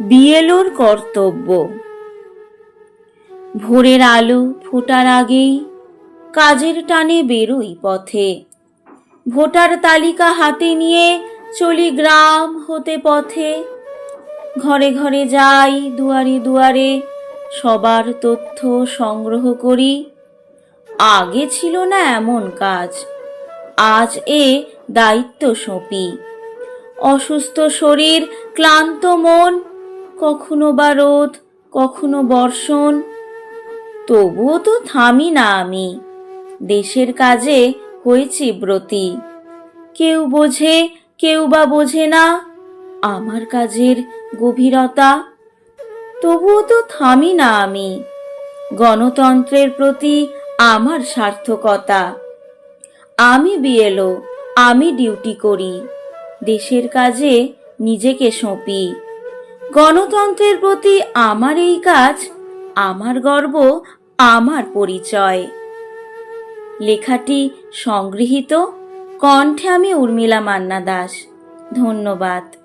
বিএলওর কর্তব্য। ভোরের আলো ফোটার আগেই কাজের টানে বেরোই পথে। ভোটার তালিকা হাতে নিয়ে চলি গ্রাম হতে পথে। ঘরে ঘরে যাই দুয়ারে দুয়ারে, সবার তথ্য সংগ্রহ করি। আগে ছিল না এমন কাজ, আজ এ দায়িত্ব সঁপি। অসুস্থ শরীর, ক্লান্ত মন কখনো বা রোদ, কখনো বর্ষণ, তবুও তো থামি না আমি। দেশের কাজে হয়েছি ব্রতী। কেউ বোঝে, কেউ বা বোঝে না আমার কাজের গভীরতা। তবুও তো থামি না আমি। গণতন্ত্রের প্রতি আমার সার্থকতা। আমি বিয়েলো আমি ডিউটি করি। দেশের কাজে নিজেকে সঁপি। গণতন্ত্রের প্রতি আমার এই কাজ, আমার গর্ব, আমার পরিচয়। লেখাটি সংগৃহীত, কণ্ঠে আমি উর্মিলা মান্না দাস। ধন্যবাদ।